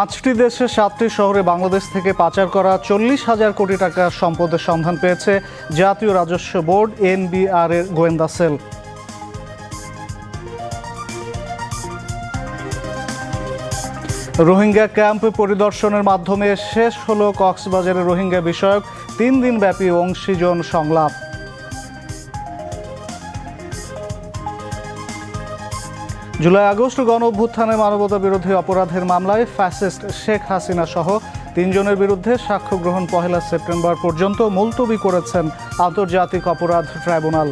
পাঁচটি দেশে সাতটি শহরে বাংলাদেশ থেকে পাচার করা চল্লিশ হাজার কোটি টাকা সম্পদের সন্ধান পেয়েছে জাতীয় রাজস্ব বোর্ড, এনবিআর এর গোয়েন্দা সেল। রোহিঙ্গা ক্যাম্প পরিদর্শনের মাধ্যমে শেষ হলো কক্সবাজারের রোহিঙ্গা বিষয়ক তিন দিনব্যাপী অংশীজন সংলাপ। জুলাই আগস্ট গণ অভ্যুত্থানে মানবতা বিরোধী অপরাধের মামলায় ফ্যাসিস্ট শেখ হাসিনা সহ তিনজনের বিরুদ্ধে সাক্ষ্য গ্রহণ পহেলা সেপ্টেম্বর পর্যন্ত মুলতবি করেছেন আন্তর্জাতিক অপরাধ ট্রাইব্যুনাল।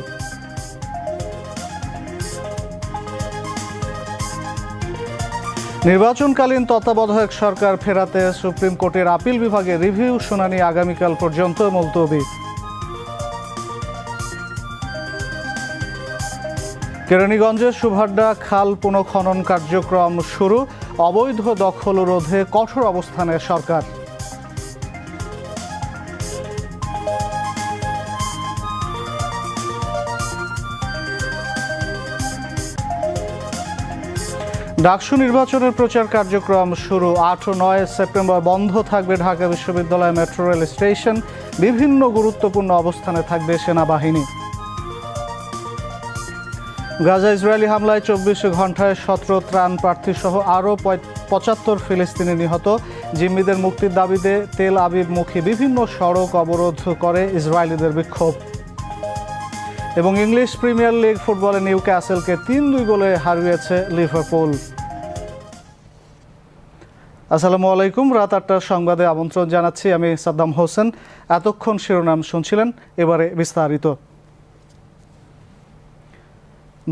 নির্বাচনকালীন তত্ত্বাবধায়ক সরকার ফেরাতে সুপ্রিম কোর্টের আপিল বিভাগে রিভিউ শুনানি আগামীকাল পর্যন্ত মুলতবি। কেরানীগঞ্জের সুভাড্ডা খাল পুনঃখনন কার্যক্রম শুরু। অবৈধ দখল রোধে কঠোর অবস্থানে সরকার। ডাকসু নির্বাচনের প্রচার কার্যক্রম শুরু। আট ও নয় সেপ্টেম্বর বন্ধ থাকবে ঢাকা বিশ্ববিদ্যালয় মেট্রো রেল স্টেশন। বিভিন্ন গুরুত্বপূর্ণ অবস্থানে থাকবে সেনাবাহিনী। গাজা ইসরায়েলি হামলায় চব্বিশ ঘন্টায় সতেরো ত্রাণ প্রার্থী সহ আরও পঁচাত্তর ফিলিস্তিনি নিহত। জিম্মিদের মুক্তির দাবিতে তেল আবিবমুখী বিভিন্ন সড়ক অবরোধ করে ইসরায়েলিদের বিক্ষোভ। এবং ইংলিশ প্রিমিয়ার লিগ ফুটবলে নিউ ক্যাসেলকে তিন দুই গোলে হারিয়েছে লিভারপুল। আসসালামু আলাইকুম, রাত আটটার সংবাদে আমন্ত্রণ জানাচ্ছি আমি সাদ্দাম হোসেন। এতক্ষণ শিরোনাম শুনছিলেন, এবারে বিস্তারিত।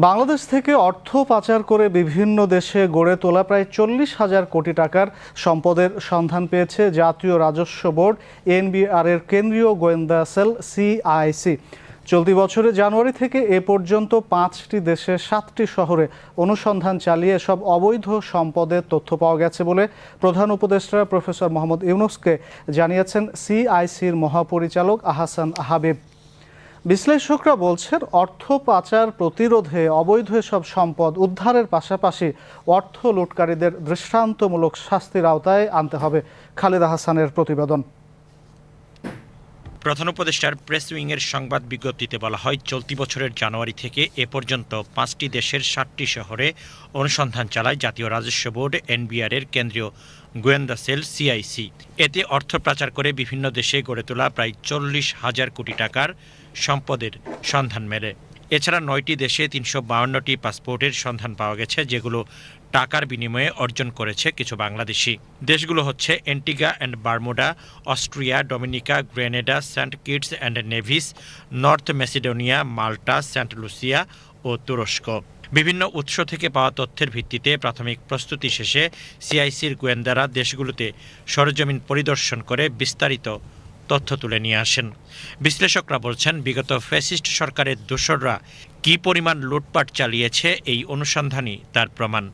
বাংলাদেশ থেকে অর্থ পাচার করে বিভিন্ন দেশে গড়ে তোলা প্রায় চল্লিশ হাজার কোটি টাকার সম্পদের সন্ধান পেয়েছে জাতীয় রাজস্ব বোর্ড এনবিআর এর কেন্দ্রীয় গোয়েন্দা সেল সিআইসি। চলতি বছরে জানুয়ারি থেকে এ পর্যন্ত পাঁচটি দেশে সাতটি শহরে অনুসন্ধান চালিয়ে সব অবৈধ সম্পদের তথ্য পাওয়া গেছে বলে প্রধান উপদেষ্টা প্রফেসর মোহাম্মদ ইউনুসকে জানিয়েছেন সিআইসির মহাপরিচালক আহাসান হাবিব। বিশ্লেষকরা বলছেন, অর্থ পাচার প্রতিরোধে অবৈধ সব সম্পদ উদ্ধারের পাশাপাশি অর্থ লুটকারীদের দৃষ্টান্তমূলক শাস্তির আওতায় আনতে হবে। খালেদা হাসানের প্রতিবেদন। প্রধান উপদেষ্টার প্রেস উইংয়ের সংবাদ বিজ্ঞপ্তিতে বলা হয়, চলতি বছরের জানুয়ারি থেকে এ পর্যন্ত পাঁচটি দেশের ষাটটি শহরে অনুসন্ধান চালায় জাতীয় রাজস্ব বোর্ড, এনবিআর এর কেন্দ্রীয় গোয়েন্দা সেল, সিআইসি। এতে অর্থ পাচার করে বিভিন্ন দেশে গড়ে তোলা প্রায় চল্লিশ হাজার কোটি টাকার সম্পদের সন্ধান মেলে। এছাড়া নয়টি দেশে তিনশো বাউন্নটি পাসপোর্টের সন্ধান পাওয়া গেছে, যেগুলো টাকার বিনিময়ে অর্জন করেছে কিছু বাংলাদেশি। দেশগুলো হচ্ছে Antigua and Bermuda, Austria, Dominica, Grenada, Saint Kitts and Nevis, North Macedonia, Malta, Saint Lucia ও তুরস্ক। বিভিন্ন উৎস থেকে পাওয়া তথ্যের ভিত্তিতে প্রাথমিক প্রস্তুতি শেষে সিআইসির গোয়েন্দারা দেশগুলোতে সরজমিন পরিদর্শন করে বিস্তারিত তথ্য তুলে নিয়ে আসেন। বিশ্লেষকরা বলছেন, বিগত ফ্যাসিস্ট সরকারের দোসররা কী পরিমাণ লুটপাট চালিয়েছে এই অনুসন্ধানই তার প্রমাণ।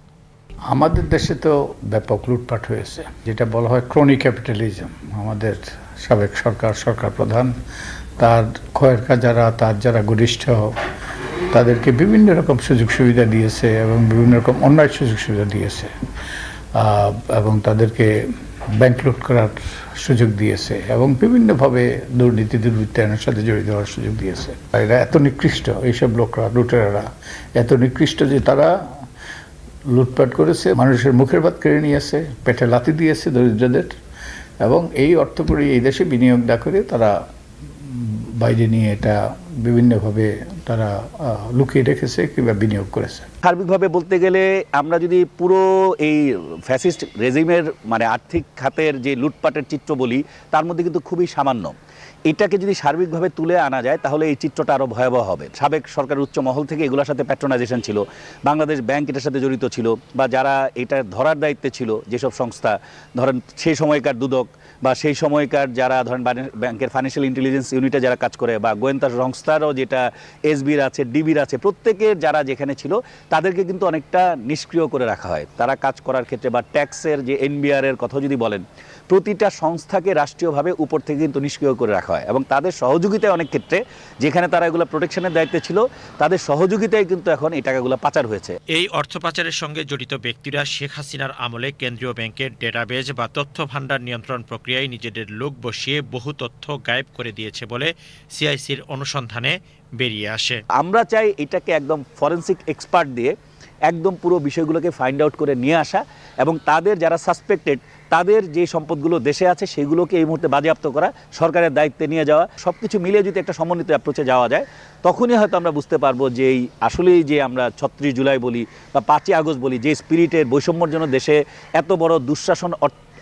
আমাদের দেশে তো ব্যাপক লুটপাট হয়েছে, যেটা বলা হয় ক্রনি ক্যাপিটালিজম আমাদের সাবেক সরকার সরকার প্রধান, তার খয়েরকা যারা, তার যারা গরিষ্ঠ, তাদেরকে বিভিন্ন রকম সুযোগ সুবিধা দিয়েছে এবং বিভিন্ন রকম অন্যায় সুযোগ সুবিধা দিয়েছে। এবং তাদেরকে ব্যাংক লুট করার সুযোগ দিয়েছে এবং বিভিন্নভাবে দুর্নীতি, দুর্বৃত্তায়নের সাথে জড়িত হওয়ার সুযোগ দিয়েছে। এরা এত নিকৃষ্ট, এইসব লোকরা, লুটেরারা, এত নিকৃষ্ট যে তারা লুটপাট করেছে, মানুষের মুখের ভাত কেড়ে নিয়েছে, পেটে লাথি দিয়েছে দরিদ্রদের এবং এই অর্থ করে এই দেশে বিনিয়োগ না করে তারা বাইরে নিয়ে এটা বিভিন্নভাবে তারা লুকিয়ে রেখেছে কিংবা বিনিয়োগ করেছে। সার্বিকভাবে বলতে গেলে আমরা যদি পুরো এই ফ্যাসিস্ট রেজিমের মানে আর্থিক খাতের যে লুটপাটের চিত্র বলি, তার মধ্যে কিন্তু খুবই সামান্য। এটাকে যদি সার্বিকভাবে তুলে আনা যায়, তাহলে এই চিত্রটা আরও ভয়াবহ হবে। সাবেক সরকারের উচ্চ মহল থেকে এগুলোর সাথে প্যাট্রোনাইজেশন ছিল। বাংলাদেশ ব্যাংক এটার সাথে জড়িত ছিল বা যারা এটা ধরার দায়িত্বে ছিল, যেসব সংস্থা, ধরেন সেই সময়কার দুদক বা সেই সময়কার যারা, ধরেন ব্যাংকের ফাইন্যান্সিয়াল ইন্টেলিজেন্স ইউনিটে যারা কাজ করে বা গোয়েন্দা সংস্থারও যেটা এসবির আছে ডিবির আছে, প্রত্যেকের যারা যেখানে ছিল, তাদেরকে কিন্তু অনেকটা নিষ্ক্রিয় করে রাখা হয়। তারা কাজ করার ক্ষেত্রে বা ট্যাক্সের যে এনবিআর এর কথা যদি বলেন প্রতিটা সংস্থাকে রাষ্ট্রীয়ভাবে উপর থেকে কিন্তু নিষ্ক্রিয় করে রাখা হয়। এবং তাদের সহযোগিতায় অনেক ক্ষেত্রে যেখানে তারা এগুলো প্রোটেকশনের দায়িত্বে ছিল তাদের সহযোগিতায় কিন্তু এখন এই টাকাগুলো পাচার হয়েছে। এই অর্থ পাচারের সঙ্গে জড়িত ব্যক্তিরা শেখ হাসিনার আমলে কেন্দ্রীয় ব্যাংকের ডেটাবেজ বা তথ্য ভাণ্ডার নিয়ন্ত্রণ প্রক্রিয়ায় নিজেদের লোক বসিয়ে বহু তথ্য গায়েব করে দিয়েছে বলে সিআইসির অনুসন্ধানে বেরিয়ে আসে। আমরা চাই এটাকে একদম ফরেন্সিক এক্সপার্ট দিয়ে একদম পুরো বিষয়গুলোকে ফাইন্ড আউট করে নিয়ে আসা এবং তাদের যারা সাসপেক্টেড তাদের যে সম্পদগুলো দেশে আছে, সেগুলোকে এই মুহূর্তে বাজেয়াপ্ত করা, সরকারের দায়িত্বে নিয়ে যাওয়া সব কিছু মিলিয়ে যদি একটা সমন্বিত অ্যাপ্রোচে যাওয়া যায়, তখনই হয়তো আমরা বুঝতে পারব যে এই আসলেই যে আমরা ছত্রিশ জুলাই বলি বা পাঁচই আগস্ট বলি, যে স্পিরিটের বৈষম্যর জন্য দেশে এত বড় দুঃশাসন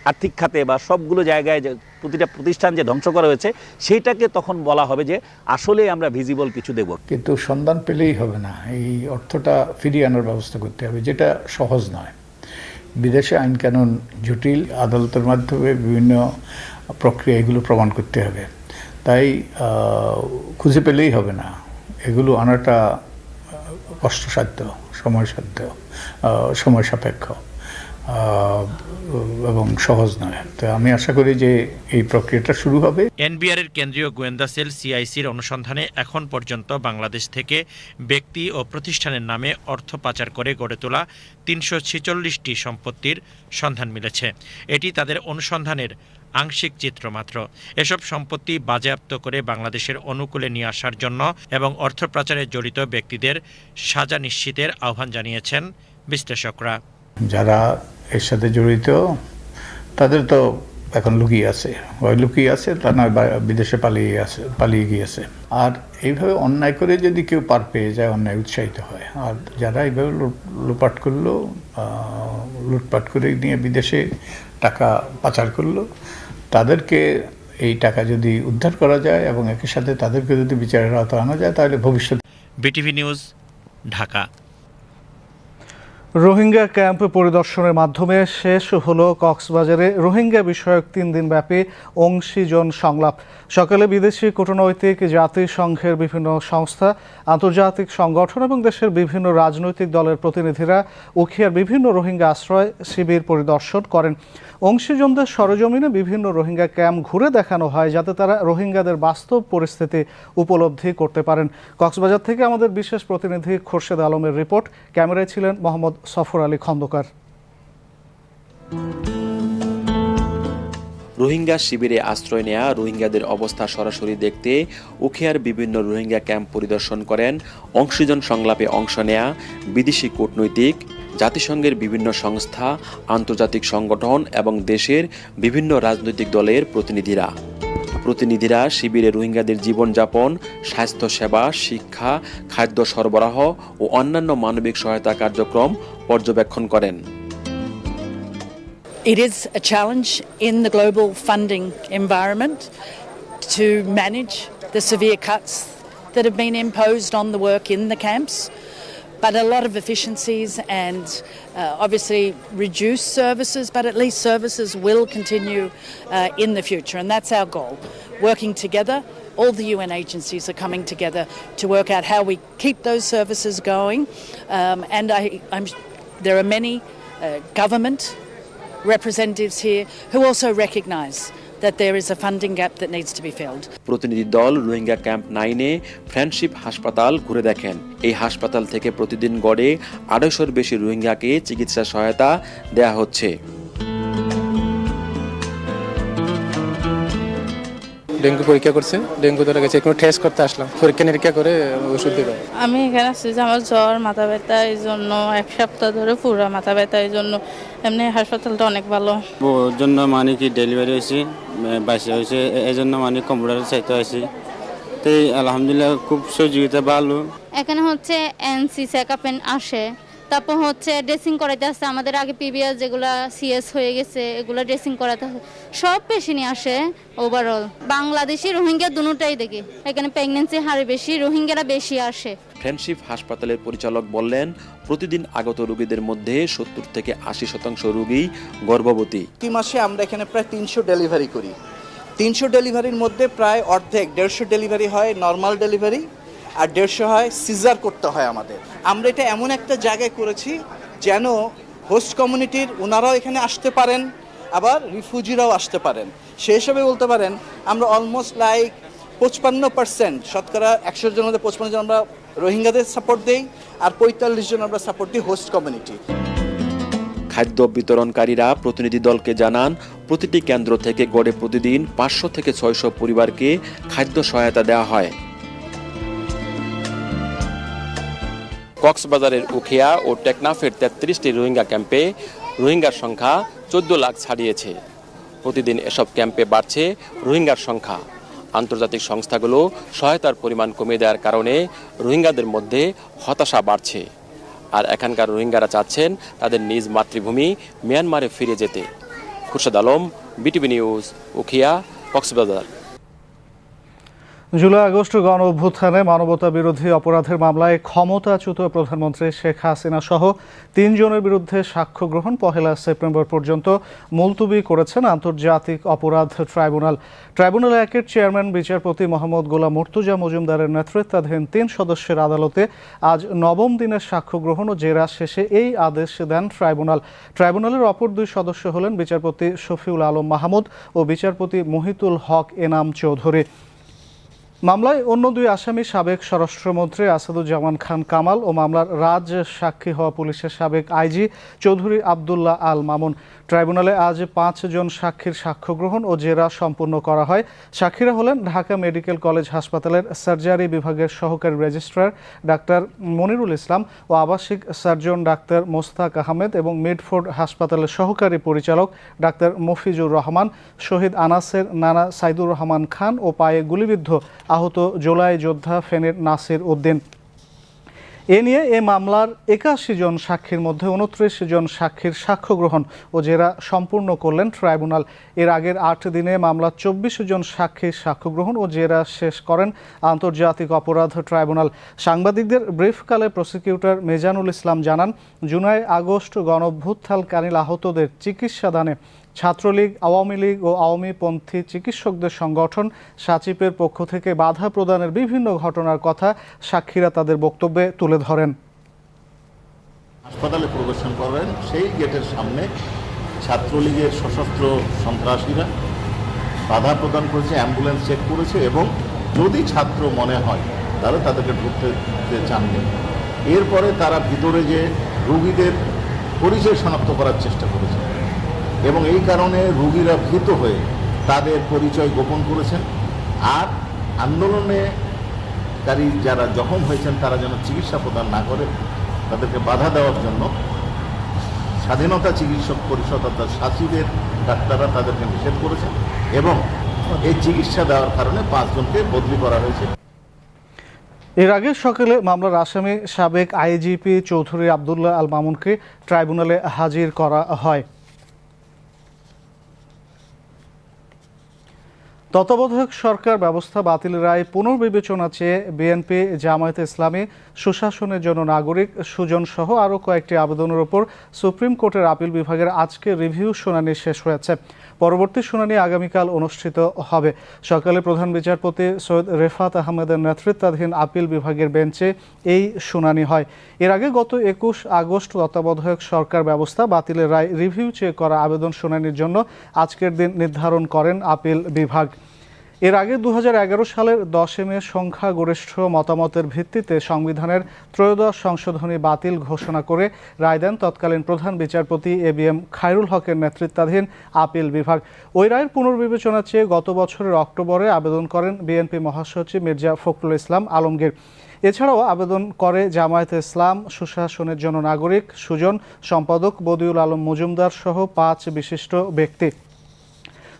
আর্থিক খাতে বা সবগুলো জায়গায় যে প্রতিটা প্রতিষ্ঠান যে ধ্বংস করা হয়েছে, সেটাকে তখন বলা হবে যে আসলে আমরা ভিজিবল কিছু দেব। কিন্তু সন্ধান পেলেই হবে না। এই অর্থটা ফিরিয়ে আনার ব্যবস্থা করতে হবে, যেটা সহজ নয়। বিদেশে আইন কানুন জটিল আদালতের মাধ্যমে বিভিন্ন প্রক্রিয়া এগুলো প্রমাণ করতে হবে। তাই খুঁজে পেলেই হবে না। এগুলো আনাটা কষ্টসাধ্য, সময়সাধ্য সময় সাপেক্ষ। এবং সহজ নয়। তো আমি আশা করি যে এই প্রক্রিয়াটা শুরু হবে। এনবিআর এর কেন্দ্রীয় গোয়েন্দা সেল সিআইসির অনুসন্ধানে এখন পর্যন্ত বাংলাদেশ থেকে ব্যক্তি ও প্রতিষ্ঠানের নামে অর্থ পাচার করে গড়ে তোলা তিনশো ছেচল্লিশটি সম্পত্তির সন্ধান মিলেছে। এটি তাদের অনুসন্ধানের আংশিক চিত্র মাত্র। এসব সম্পত্তি বাজেয়াপ্ত করে বাংলাদেশের অনুকূলে নিয়ে আসার জন্য এবং অর্থ পাচারে জড়িত ব্যক্তিদের সাজা নিশ্চিতের আহ্বান জানিয়েছেন বিশ্লেষকরা। যারা এর সাথে জড়িত, তাদের তো এখন লুকিয়ে আছে। ওই লুকিয়ে আছে, তা নয় বিদেশে পালিয়ে আছে, পালিয়ে গিয়েছে। আর এইভাবে অন্যায় করে যদি কেউ পার পেয়ে যায়, অন্যায় উৎসাহিত হয়। আর যারা এইভাবে লুট- লুটপাট করল লুটপাট করে নিয়ে বিদেশে টাকা পাচার করল, তাদেরকে এই টাকা যদি উদ্ধার করা যায় এবং একই সাথে তাদেরকে যদি বিচারের আওতায় আনা যায়, তাহলে ভবিষ্যতে BTV news, Dhaka. Rohingya camp পরিদর্শনের মাধ্যমে শেষ হলো কক্সবাজারে রোহিঙ্গা বিষয়ক তিন দিনব্যাপী অংশীজন সংলাপ। সকালে বিদেশি কূটনৈতিক জাতিসংঘের বিভিন্ন সংস্থা, আন্তর্জাতিক সংগঠন এবং দেশের বিভিন্ন রাজনৈতিক দলের প্রতিনিধিরা উখিয়ার বিভিন্ন রোহিঙ্গা আশ্রয় শিবির পরিদর্শন করেন। অংশীজনদের সরজমিনে বিভিন্ন রোহিঙ্গা ক্যাম্প ঘুরে দেখানো হয়, যাতে তারা রোহিঙ্গাদের বাস্তব পরিস্থিতি উপলব্ধি করতে পারেন। কক্সবাজার থেকে আমাদের বিশেষ প্রতিনিধি খোরশেদ আলমের রিপোর্ট। ক্যামেরায় ছিলেন মোহাম্মদ সফর আলী খন্দকার। রোহিঙ্গা শিবিরে আশ্রয় নেয়া রোহিঙ্গাদের অবস্থা সরাসরি দেখতে উখিয়ার বিভিন্ন রোহিঙ্গা ক্যাম্প পরিদর্শন করেন, অংশীজন সংলাপে অংশ নেয়া বিদেশি কূটনৈতিক, জাতিসংঘের বিভিন্ন সংস্থা, আন্তর্জাতিক সংগঠন এবং দেশের বিভিন্ন রাজনৈতিক দলের প্রতিনিধিরা। প্রতিনিধিরা শিবিরে রোহিঙ্গাদের জীবনযাপন, স্বাস্থ্যসেবা, শিক্ষা, খাদ্য সরবরাহ ও অন্যান্য মানবিক সহায়তা কার্যক্রম পর্যবেক্ষণ করেন। It is a challenge in the global funding environment to manage the severe cuts that have been imposed on the work in the camps. But a lot of efficiencies and uh, obviously reduced services, but at least services will continue uh, in the future, and that's our goal. Working together, all the UN agencies are coming together to work out how we keep those services going. Um, and I, I'm, there are many uh, government representatives here who also recognize that there is a funding gap that needs to be filled. প্রতিনিধি দল Rohingya camp নাইনে friendship হাসপাতাল ঘুরে দেখেন এই হাসপাতাল থেকে প্রতিদিন গড়ে আড়াইশোর বেশি রোহিঙ্গাকে চিকিৎসা সহায়তা দেয়া হচ্ছে ডেঙ্গু পরীক্ষা করছে ডেঙ্গু ধরে গেছে কোনো টেস্ট করতে আসলাম। পরীক্ষা নিরীক্ষা করে ওষুধ দেবে। আমি এখানে আসছি যে আমার জ্বর মাথা ব্যথা এই জন্য এক সপ্তাহ ধরে পুরো মাথা ব্যথা এই জন্য এমনি হাসপাতালটা অনেক ভালো। ওর জন্য মানে কি ডেলিভারি হয়েছে? বাইশে হয়েছে এই জন্য মানে কম্পিউটার চাইতে হয়েছে। তো এই আলহামদুলিল্লাহ খুব সহযোগিতা ভালো এখানে হচ্ছে এনসি চেকআপ আসে। তারপর হচ্ছে ড্রেসিং করাইতে আসছে। আমাদের আগে পিবিএস যেগুলো সিএস হয়ে গেছে এগুলো ড্রেসিং করাতে আসে। সব পেশেন্টই আসে ওভারঅল বাংলাদেশি রোহিঙ্গা দুটাই দেখি। এখানে প্রেগনেন্সি হারে বেশি রোহিঙ্গারা বেশি আসে। ফ্রেন্ডশিপ হাসপাতালের পরিচালক বললেন প্রতিদিন আগত রোগীদের মধ্যে সত্তর থেকে আশি শতাংশ রোগী গর্ভবতী। প্রতি মাসে আমরা এখানে প্রায় তিনশো ডেলিভারি করি। তিনশো ডেলিভারির মধ্যে প্রায় অর্ধেক দেড়শো ডেলিভারি হয় নর্মাল ডেলিভারি আর দেড়শো হয়, সিজার করতে হয় আমাদের। আমরা এটা এমন একটা জায়গায় করেছি যেন হোস্ট কমিউনিটির ওনারাও এখানে আসতে পারেন, আবার রিফিউজিরাও আসতে পারেন। সেই হিসাবে বলতে পারেন, আমরা অলমোস্ট লাইক পঁচপান্ন পার্সেন্ট শতকরা একশো জনের মধ্যে পঁচপান্ন জন আমরা রোহিঙ্গাদের সাপোর্ট দিই, আর পঁয়তাল্লিশ জন আমরা সাপোর্ট দিই হোস্ট কমিউনিটি খাদ্য বিতরণকারীরা প্রতিনিধি দলকে জানান, প্রতিটি কেন্দ্র থেকে গড়ে প্রতিদিন পাঁচশো থেকে ছয়শো পরিবারকে খাদ্য সহায়তা দেওয়া হয়। কক্সবাজারের উখিয়া ও টেকনাফের তেত্রিশটি রোহিঙ্গা ক্যাম্পে রোহিঙ্গার সংখ্যা চোদ্দ লাখ ছাড়িয়েছে। প্রতিদিন এসব ক্যাম্পে বাড়ছে রোহিঙ্গার সংখ্যা। আন্তর্জাতিক সংস্থাগুলো সহায়তার পরিমাণ কমিয়ে দেওয়ার কারণে রোহিঙ্গাদের মধ্যে হতাশা বাড়ছে। আর এখানকার রোহিঙ্গারা চাচ্ছেন তাদের নিজ মাতৃভূমি মিয়ানমারে ফিরে যেতে। Khurshad Alam, BTV news, Ukhia, Cox's Bazar. July August গণ অভ্যুত্থানে মানবতা বিরোধী অপরাধের মামলায় ক্ষমতাচ্যুত প্রধানমন্ত্রী শেখ হাসিনা সহ তিনজনের বিরুদ্ধে সাক্ষ্য গ্রহণ পহেলা সেপ্টেম্বর পর্যন্ত মুলতুবি করেছেন আন্তর্জাতিক অপরাধ ট্রাইব্যুনাল। ট্রাইব্যুনাল একের চেয়ারম্যান, বিচারপতি মোহাম্মদ গোলাম মুর্তুজা মজুমদারের নেতৃত্বাধীন তিন সদস্যের আদালতে আজ নবম দিনের সাক্ষ্য গ্রহণ ও জেরা শেষে এই আদেশ দেন ট্রাইব্যুনাল। ট্রাইব্যুনালের অপর দুই সদস্য হলেন বিচারপতি শফিউল আলম মাহমুদ ও বিচারপতি মহিতুল হক এনাম চৌধুরী। মামলায় অন্য দুই আসামি সাবেক স্বরাষ্ট্রমন্ত্রী আসাদুজ্জামান খান কামাল ও মামলার রাজ সাক্ষী হওয়া পুলিশের সাবেক আইজি চৌধুরী আবদুল্লাহ আল মামুন। ট্রাইব্যুনালে আজ পাঁচজন সাক্ষীর সাক্ষ্য গ্রহণ ও জেরা সম্পূর্ণ করা হয়। সাক্ষীরা হলেন ঢাকা মেডিকেল কলেজ হাসপাতালের সার্জারি বিভাগের সহকারী রেজিস্ট্রার ডাক্তার মনিরুল ইসলাম ও আবাসিক সার্জন ডাক্তার মোস্তাক আহমেদ এবং মিডফোর্ড হাসপাতালের সহকারী পরিচালক ডাক্তার মফিজুর রহমান, শহীদ আনাসের নানা সাইদুর রহমান খান ও পায়ে গুলিবিদ্ধ আহত জোলাই যোদ্ধা ফেনের নাসির উদ্দিন। এ নিয়ে এ মামলার একাশি জন সাক্ষীর মধ্যে উনত্রিশ জন সাক্ষীর সাক্ষ্য গ্রহণ ও জেরা সম্পূর্ণ করলেন ট্রাইব্যুনাল। এর আগের আট দিনে মামলার চব্বিশ জন সাক্ষীর সাক্ষ্য গ্রহণ ও জেরা শেষ করেন আন্তর্জাতিক অপরাধ ট্রাইব্যুনাল। সাংবাদিকদের ব্রিফকালে প্রসিকিউটর মেজানুল ইসলাম জানান জুলাই আগস্ট গণভ্যুত্থানকারী আহতদের চিকিৎসাদানে ছাত্রলীগ, আওয়ামী লীগ ও আওয়ামীপন্থী চিকিৎসকদের সংগঠন সাচিপের পক্ষ থেকে বাধা প্রদানের বিভিন্ন ঘটনার কথা সাক্ষীরা তাদের বক্তব্যে তুলে ধরেন। হাসপাতালে প্রবেশন করেন, সেই গেটের সামনে ছাত্রলীগের সশস্ত্র সন্ত্রাসীরা বাধা প্রদান করেছে, অ্যাম্বুলেন্স চেক করেছে এবং যদি ছাত্র মনে হয় তাহলে তাদেরকে ঢুকতে চাননি। এরপরে তারা ভিতরে যে রুগীদের পরিচয় শনাক্ত করার চেষ্টা করেছে। এবং এই কারণে রুগীরা ভীত হয়ে তাদের পরিচয় গোপন করেছেন। আর আন্দোলনে কারী যারা জখম হয়েছেন, তারা যেন চিকিৎসা প্রদান না করে, তাদেরকে বাধা দেওয়ার জন্য স্বাধীনতা চিকিৎসক পরিষদ অর্থাৎ সাচিবের ডাক্তাররা তাদেরকে নিষেধ করেছেন এবং এই চিকিৎসা দেওয়ার কারণে পাঁচজনকে বদলি করা হয়েছে। এর আগে সকালে মামলার আসামি সাবেক আইজিপি চৌধুরী আবদুল্লাহ আল মামুনকে ট্রাইব্যুনালে হাজির করা হয়। তত্ত্বাবধায়ক সরকার ব্যবস্থা বাতিল রায় পুনর্বিবেচনা চেয়ে বিএনপি জামায়াতে ইসলামী সুশাসনের জন্য নাগরিক সুজন সহ আরও কয়েকটি আবেদনের ওপর সুপ্রিম কোর্টের আপিল বিভাগের আজকে রিভিউ শুনানি শেষ হয়েছে। পরবর্তী শুনানি আগামীকাল অনুষ্ঠিত হবে। সকালে প্রধান বিচারপতি সৈয়দ রেফাত আহমেদের নেতৃত্বাধীন আপিল বিভাগের বেঞ্চে এই শুনানি হয়। এর আগে গত একুশ আগস্ট তত্ত্বাবধায়ক সরকার ব্যবস্থা বাতিলের রায় রিভিউ চেয়ে করা আবেদন শুনানির জন্য আজকের দিন নির্ধারণ করেন আপিল বিভাগ। এর আগে দু হাজার এগারো সালের দশে মে সংখ্যাগরিষ্ঠ মতামতের ভিত্তিতে সংবিধানের ত্রয়োদশ সংশোধনী বাতিল ঘোষণা করে রায় দেন তৎকালীন প্রধান বিচারপতি এ বি এম খায়রুল হকের নেতৃত্বাধীন আপিল বিভাগ। ওই রায়ের পুনর্বিবেচনা চেয়ে গত বছরের অক্টোবরে আবেদন করেন বিএনপি মহাসচিব মির্জা ফখরুল ইসলাম আলমগীর। এছাড়াও আবেদন করে জামায়াতে ইসলাম, সুশাসনের জন্য নাগরিক সুজন সম্পাদক, বদিউল আলম মজুমদার সহ পাঁচ বিশিষ্ট ব্যক্তি।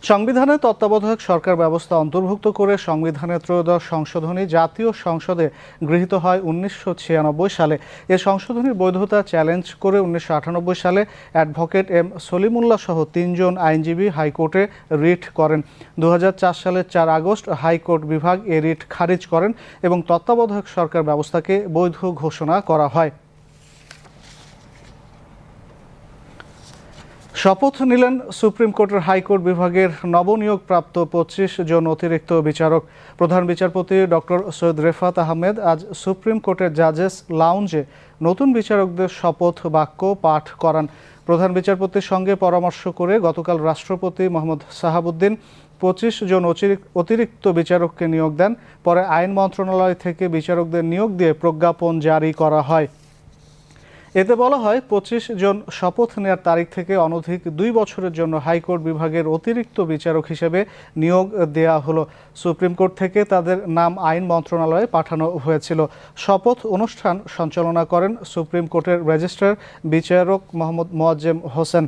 সংবিধানে তত্ত্বাবধায়ক সরকার ব্যবস্থা অন্তর্ভুক্ত করে সংবিধানের ত্রয়োদশ সংশোধনী জাতীয় সংসদে গৃহীত হয় উনিশশো ছিয়ানব্বই সালে। এ সংশোধনীর বৈধতা চ্যালেঞ্জ করে উনিশশো আটানব্বই সালে অ্যাডভোকেট এম সলিমুল্লাহ সহ তিনজন আইনজীবী হাইকোর্টে রিট করেন। দু হাজার চার সালের চার আগস্ট হাইকোর্ট বিভাগ এ রিট খারিজ করেন এবং তত্ত্বাবধায়ক সরকার ব্যবস্থাকে বৈধ ঘোষণা করা হয়। শপথ নিলেন সুপ্রিম কোর্টের হাইকোর্ট বিভাগের নবনিয়োগপ্রাপ্ত পঁচিশ জন অতিরিক্ত বিচারক। প্রধান বিচারপতি ডক্টর সৈয়দ রেফাত আহমেদ আজ সুপ্রিম কোর্টের জাজেস লাউঞ্জে নতুন বিচারকদের শপথ বাক্য পাঠ করান। প্রধান বিচারপতির সঙ্গে পরামর্শ করে গতকাল রাষ্ট্রপতি মোহাম্মদ সাহাবুদ্দিন পঁচিশ জন অতিরিক- অতিরিক্ত বিচারককে নিয়োগ দেন। পরে আইন মন্ত্রণালয় থেকে বিচারকদের নিয়োগ দিয়ে প্রজ্ঞাপন জারি করা হয়। এতে বলা হয় পঁচিশ জন শপথ নেওয়ার তারিখ থেকে অনধিক দুই বছরের জন্য হাইকোর্ট বিভাগের অতিরিক্ত বিচারক হিসেবে নিয়োগ দেয়া হলো। সুপ্রিম কোর্ট থেকে তাদের নাম আইন মন্ত্রণালয়ে পাঠানো হয়েছিল। শপথ অনুষ্ঠান সঞ্চালনা করেন সুপ্রিম কোর্টের রেজিস্ট্রার বিচারক মোহাম্মদ মোয়াজ্জেম হোসেন।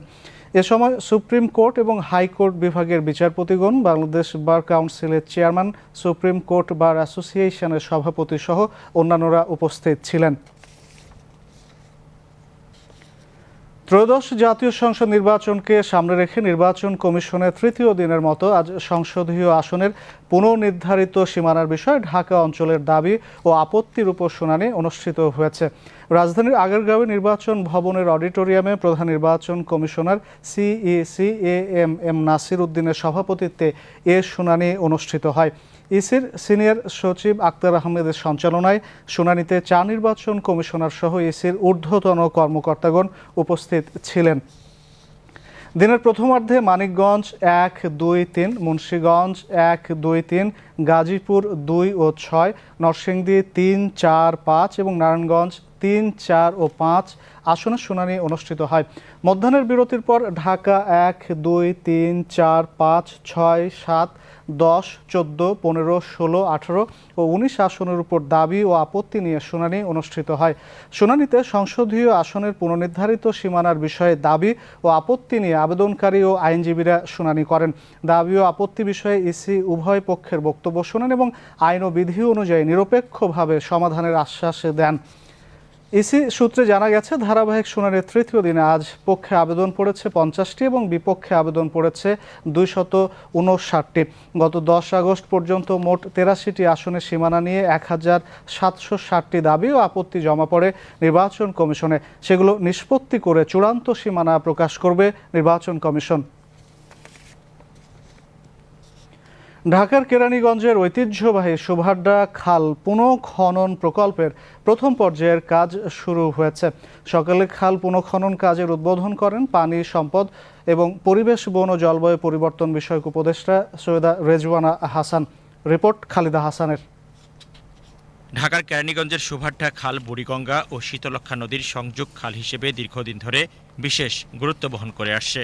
এ সময় সুপ্রিম কোর্ট এবং হাইকোর্ট বিভাগের বিচারপতিগণ, বাংলাদেশ বার কাউন্সিলের চেয়ারম্যান, সুপ্রিম কোর্ট বার অ্যাসোসিয়েশনের সভাপতি সহ অন্যান্যরা উপস্থিত ছিলেন। ত্রয়োদশ জাতীয় সংসদ নির্বাচনকে সামনে রেখে নির্বাচন কমিশনের তৃতীয় দিনের মতো আজ সংসদীয় আসনের পুনর্নির্ধারিত সীমানার বিষয়ে ঢাকা অঞ্চলের দাবি ও আপত্তির উপর শুনানি অনুষ্ঠিত হয়েছে। রাজধানীর আগেরগাঁওয়ে নির্বাচন ভবনের অডিটোরিয়ামে প্রধান নির্বাচন commissioner CEC A M M Nasir উদ্দিনের সভাপতিত্বে এ শুনানি অনুষ্ঠিত হয়। ইসির সিনিয়র সচিব আক্তার আহমেদের সঞ্চালনায় শুনানিতে চা নির্বাচন কমিশনার সহ ইসির ঊর্ধ্বতন কর্মকর্তাগণ উপস্থিত ছিলেন। দিনের প্রথমার্ধে মানিকগঞ্জ এক, দুই, তিন, মুন্সীগঞ্জ এক, দুই, তিন, গাজীপুর দুই ও ছয়, নরসিংদী তিন, চার, পাঁচ এবং নারায়ণগঞ্জ তিন, চার ও পাঁচ আসনের শুনানি অনুষ্ঠিত হয়। মধ্যাহ্নের বিরতির পর ঢাকা এক, দুই, তিন, চার, পাঁচ, ছয়, সাত দশ, চোদ্দ, পনেরো, ষোলো, আঠারো ও উনিশ আসনের উপর দাবি ও আপত্তি নিয়ে শুনানি অনুষ্ঠিত হয়। শুনানিতে সংসদীয় আসনের পুনর্নির্ধারিত সীমানার বিষয়ে দাবি ও আপত্তি নিয়ে আবেদনকারী ও আইনজীবীরা শুনানি করেন। দাবি ও আপত্তি বিষয়ে ইসি উভয় পক্ষের বক্তব্য শোনেন এবং আইন ও বিধি অনুযায়ী নিরপেক্ষভাবে সমাধানের আশ্বাস দেন। ইসি সূত্রে জানা গেছে, ধারাবাহিক শুনানির তৃতীয় দিনে আজ পক্ষে আবেদন পড়েছে পঞ্চাশটি এবং বিপক্ষে আবেদন পড়েছে দুইশত উনষাটটি গত দশ আগস্ট পর্যন্ত মোট তেরাশিটি আসনের সীমানা নিয়ে এক হাজার সাতশো ষাটটি দাবি ও আপত্তি জমা পড়ে নির্বাচন কমিশনে। সেগুলো নিষ্পত্তি করে চূড়ান্ত সীমানা প্রকাশ করবে নির্বাচন কমিশন। ঢাকার কেরানীগঞ্জের ঐতিহ্যবাহী সুভাড্ডা খাল পুনঃখনন প্রকল্পের প্রথম পর্যায়ের কাজ শুরু হয়েছে। সকালে খাল পুনঃখনন কাজের উদ্বোধন করেন পানি সম্পদ এবং পরিবেশ, বন ও জলবায়ু পরিবর্তন বিষয়ক উপদেষ্টা সৈয়দা রেজওয়ানা হাসান। রিপোর্ট খালিদা হাসানের। ঢাকার কেরানীগঞ্জের সুভাট্টা খাল, বুড়িগঙ্গা ও শীতলক্ষা নদীর সংযোগ খাল হিসেবে দীর্ঘদিন ধরে বিশেষ গুরুত্ব বহন করে আসছে।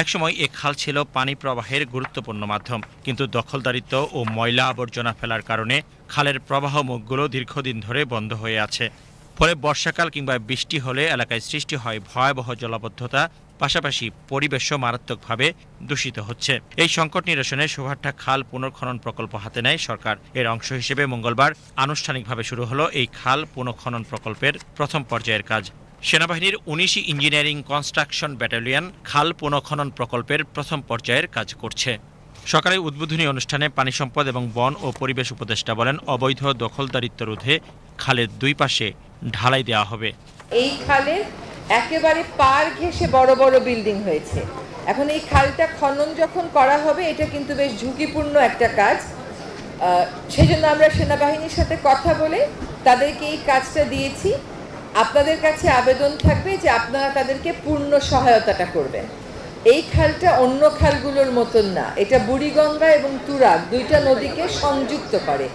একসময় এ খাল ছিল পানি প্রবাহের গুরুত্বপূর্ণ মাধ্যম। কিন্তু দখলদারিত্ব ও ময়লা আবর্জনা ফেলার কারণে খালের প্রবাহ মুখগুলো দীর্ঘদিন ধরে বন্ধ হয়ে আছে। ফলে বর্ষাকাল কিংবা বৃষ্টি হলে এলাকায় সৃষ্টি হয় ভয়াবহ জলাবদ্ধতা, পাশাপাশি পরিবেশও মারাত্মকভাবে দূষিত হচ্ছে। এই সংকট নিরসনে সুভাট্টা খাল পুনর্খনন প্রকল্প হাতে নেয় সরকার। এর অংশ হিসেবে মঙ্গলবার আনুষ্ঠানিকভাবে শুরু হলো এই খাল পুনঃখনন প্রকল্পের প্রথম পর্যায়ের কাজ। সেনাবাহিনীর উনিশি ইঞ্জিনিয়ারিং কনস্ট্রাকশন ব্যাটালিয়ন খাল পুনঃখনন প্রকল্পের প্রথম পর্যায়ের কাজ করছে। সকালে উদ্বোধনী অনুষ্ঠানে পানি সম্পদ এবং বন ও পরিবেশ উপদেষ্টা বলেন অবৈধ দখলদারিত্ব রোধে খালের দুই পাশে ঢালাই দেওয়া হবে। এই খালের একেবারে পার ঘেঁষে বড় বড় বিল্ডিং হয়েছে। এখন এই খালটা খনন যখন করা হবে এটা কিন্তু বেশ ঝুঁকিপূর্ণ একটা কাজ। আহ, সেই জন্য আমরা সেনাবাহিনীর সাথে কথা বলে তাদেরকে এই কাজটা দিয়েছি। আপনাদের কাছে আবেদন থাকবে যে আপনারা তাদেরকে পূর্ণ সহায়তাটা করবেন। এই খালটা অন্য খালগুলোর মতন না। এটা বুড়িগঙ্গা এবং তুরাগ দুইটা নদীকে সংযুক্ত করে।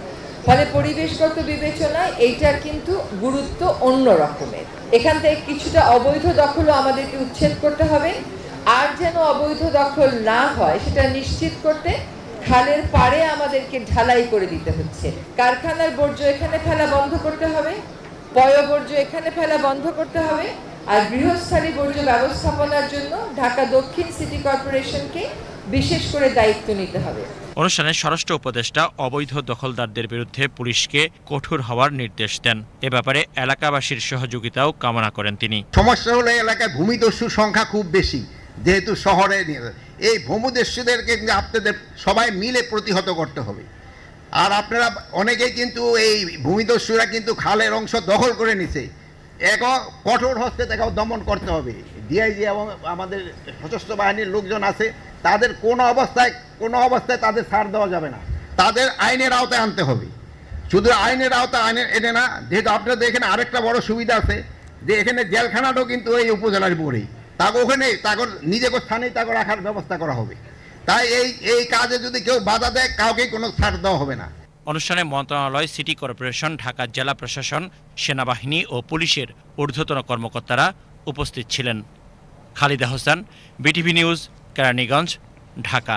ফলে পরিবেশগত বিবেচনায় এইটার কিন্তু গুরুত্ব অন্য রকমের। এখান থেকে কিছুটা অবৈধ দখলও আমাদেরকে উচ্ছেদ করতে হবে। আর যেন অবৈধ দখল না হয়, সেটা নিশ্চিত করতে খালের পাড়ে আমাদেরকে ঢালাই করে দিতে হচ্ছে। কারখানার বর্জ্য এখানে ফেলা বন্ধ করতে হবে। পয়বর্জ্য এখানে ফেলা বন্ধ করতে হবে। আর গৃহস্থালী বর্জ্য ব্যবস্থাপনার জন্য ঢাকা দক্ষিণ সিটি কর্পোরেশনকে বিশেষ করে দায়িত্ব নিতে হবে। অনুষ্ঠানে স্বরাষ্ট্র উপদেষ্টা অবৈধ দখলদারদের বিরুদ্ধে পুলিশকে কঠোর হওয়ার নির্দেশ দেন। এ ব্যাপারে এলাকাবাসীর সহযোগিতাও কামনা করেন তিনি। সমস্যা হলো এলাকায় ভূমিদস্যুর সংখ্যা খুব বেশি যেহেতু শহরে এই ভূমিদস্যুদেরকে কিন্তু আপনাদের সবাই মিলে প্রতিহত করতে হবে। আর আপনারা অনেকেই কিন্তু এই ভূমিদস্যুরা কিন্তু খালের অংশ দখল করে নিছে। এক কঠোর হস্তে তাকে দমন করতে হবে। ডিআইজি এবং আমাদের সশস্ত্র বাহিনীর লোকজন আছে, তাদের কোনো অবস্থায় কোনো অবস্থায় তাদের ছাড় দেওয়া যাবে না। তাদের আইনের আওতায় আনতে হবে। শুধু আইনের আওতায় আইনের এনে না, যেহেতু আপনাদের এখানে আরেকটা বড় সুবিধা আছে, যে এখানে জেলখানাটাও কিন্তু এই উপজেলার উপরেই। তাকে ওখানে তাকে নিজেকে স্থানেই তাকে রাখার ব্যবস্থা করা হবে। তাই এই এই কাজে যদি কেউ বাধা দেয় কাউকে কোনো ছাড় দেওয়া হবে না। অনুষ্ঠানে মন্ত্রণালয় সিটি কর্পোরেশন ঢাকা জেলা প্রশাসন সেনাবাহিনী ও পুলিশের ঊর্ধ্বতন কর্মকর্তারা উপস্থিত ছিলেন। Khalida Hossain BTV news Keraniganj Dhaka.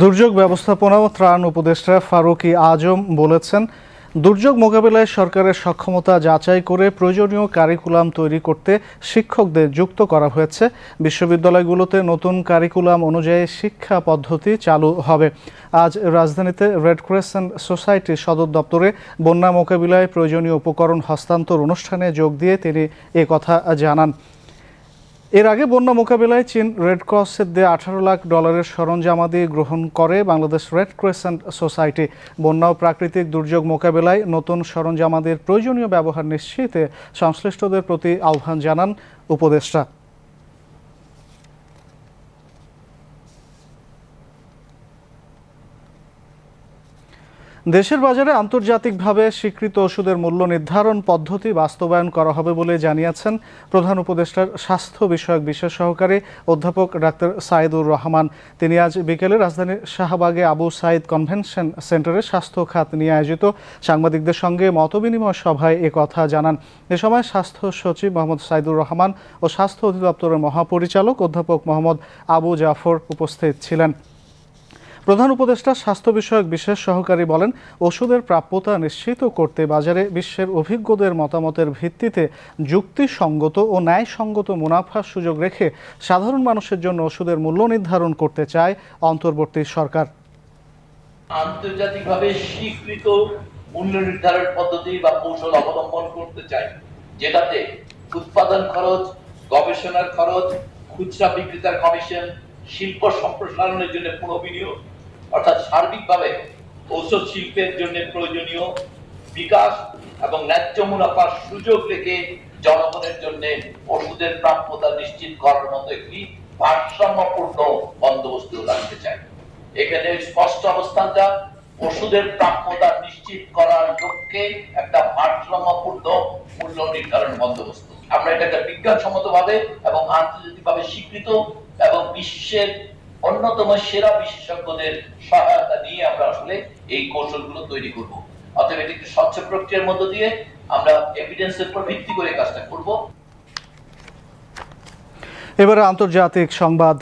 দুর্যোগ ব্যবস্থাপনা ও ত্রাণ উপদেষ্টা ফারুকি আজম বলেছেন দুর্যোগ মোকাবিলায় সরকারের সক্ষমতা যাচাই করে প্রয়োজনীয় কারিকুলাম তৈরি করতে শিক্ষকদের যুক্ত করা হয়েছে। বিশ্ববিদ্যালয়গুলোতে নতুন কারিকুলাম অনুযায়ী শিক্ষা পদ্ধতি চালু হবে। আজ রাজধানীতে রেড ক্রেসেন্ট সোসাইটির সদর দপ্তরে বন্যা মোকাবিলায় প্রয়োজনীয় উপকরণ হস্তান্তর অনুষ্ঠানে যোগ দিয়ে তিনি কথা জানান। এর আগে বন্যা মোকাবেলায় চীন রেড ক্রসের দিয়ে আঠারো লাখ ডলারের সরঞ্জামাদি গ্রহণ করে বাংলাদেশ রেড ক্রেসেন্ট সোসাইটি। বন্যা ও প্রাকৃতিক দুর্যোগ মোকাবেলায় নতুন সরঞ্জামাদের প্রয়োজনীয় ব্যবহার নিশ্চিতে সংশ্লিষ্টদের প্রতি আহ্বান জানান উপদেষ্টা। দেশের বাজারে আন্তর্জাতিকভাবে স্বীকৃত ওষুধের মূল্য নির্ধারণ পদ্ধতি বাস্তবায়ন করা হবে বলে জানিয়েছেন প্রধান উপদেষ্টার স্বাস্থ্য বিষয়ক বিশেষ সহকারী অধ্যাপক ডাক্তার সাইদুর রহমান। তিনি আজ বিকেলে রাজধানীর শাহবাগে আবু সাইদ কনভেনশন সেন্টারে স্বাস্থ্য খাত নিয়ে আয়োজিত সাংবাদিকদের সঙ্গে মতবিনিময় সভায় এ কথা জানান। এ সময় স্বাস্থ্য সচিব মোহাম্মদ সাইদুর রহমান ও স্বাস্থ্য অধিদপ্তরের মহাপরিচালক অধ্যাপক মোহাম্মদ আবু জাফর উপস্থিত ছিলেন। প্রধান উপদেষ্টা স্বাস্থ্য বিষয়ক বিশেষ সহকারী বলেন, ওষুধের প্রাপ্যতা নিশ্চিত করতে বাজারে বিশ্বের অভিজ্ঞদের মতামতের ভিত্তিতে যুক্তিসঙ্গত ও ন্যায়সঙ্গত মুনাফার সুযোগ রেখে সাধারণ মানুষের জন্য ওষুধের মূল্য নির্ধারণ করতে চায় অন্তর্বর্তী সরকার। আন্তর্জাতিকভাবে স্বীকৃত মূল্য নির্ধারণ পদ্ধতি বা কৌশল অবলম্বন করতে চাই যেটাতে উৎপাদন খরচ, গবেষণার খরচ, খুচরা বিক্রেতার কমিশন, শিল্প সম্প্রসারণের জন্য পুনঃবিনিয়োগ অর্থাৎ সার্বিকভাবে ঔষধ শিল্পের জন্য প্রয়োজনীয় বিকাশ এবং ন্যায্য মুনাফার সুযোগ রেখে জনগণের জন্য ওষুধের প্রাপ্যতা নিশ্চিত করার মতো একটি ভারসাম্যপূর্ণ বন্দোবস্ত রাখতে চাই। এখানে স্পষ্ট অবস্থানটা, ওষুধের প্রাপ্যতা নিশ্চিত করার লক্ষ্যে একটা ভারসাম্যপূর্ণ মূল্য নির্ধারণ বন্দোবস্ত। আমরা এটাকে বিজ্ঞানসম্মত ভাবে এবং আন্তর্জাতিকভাবে স্বীকৃত এবং বিশ্বের অন্যতম সেরা বিশেষজ্ঞদের সহায়তা নিয়ে আমরা আসলে এই কৌশলগুলো তৈরি করব। অতএব এটি একটি স্বচ্ছ প্রক্রিয়ার মধ্য দিয়ে আমরা এভিডেন্স এর উপর ভিত্তি করে কাজটা করব। এবারে আন্তর্জাতিক সংবাদ